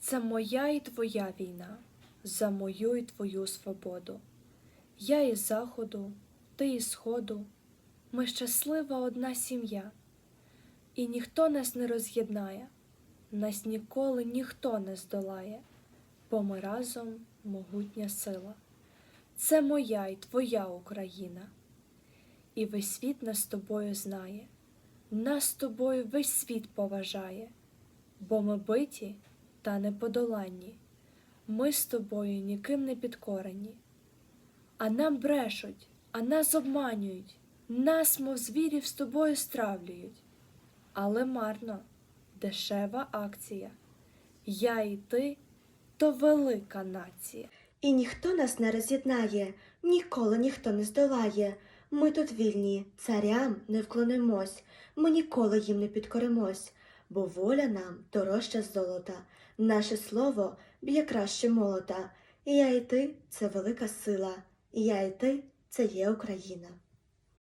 Це моя і твоя війна, за мою і твою свободу. Я із заходу, ти із сходу, ми щаслива одна сім'я, і ніхто нас не роз'єднає, нас ніколи ніхто не здолає, бо ми разом могутня сила. Це моя і твоя Україна, і весь світ нас з тобою знає, нас з тобою весь світ поважає, бо ми биті та неподоланні, ми з тобою ніким не підкорені. А нам брешуть, а нас обманюють, нас, мов звірів, з тобою стравлюють. Але марно, дешева акція. Я і ти то велика нація. І ніхто нас не роз'єднає, ніколи ніхто не здолає. Ми тут вільні, царям не вклонимось, ми ніколи їм не підкоримось, бо воля нам дорожча золота, наше слово б'є краще молота. І я і ти це велика сила, і я і ти це є Україна.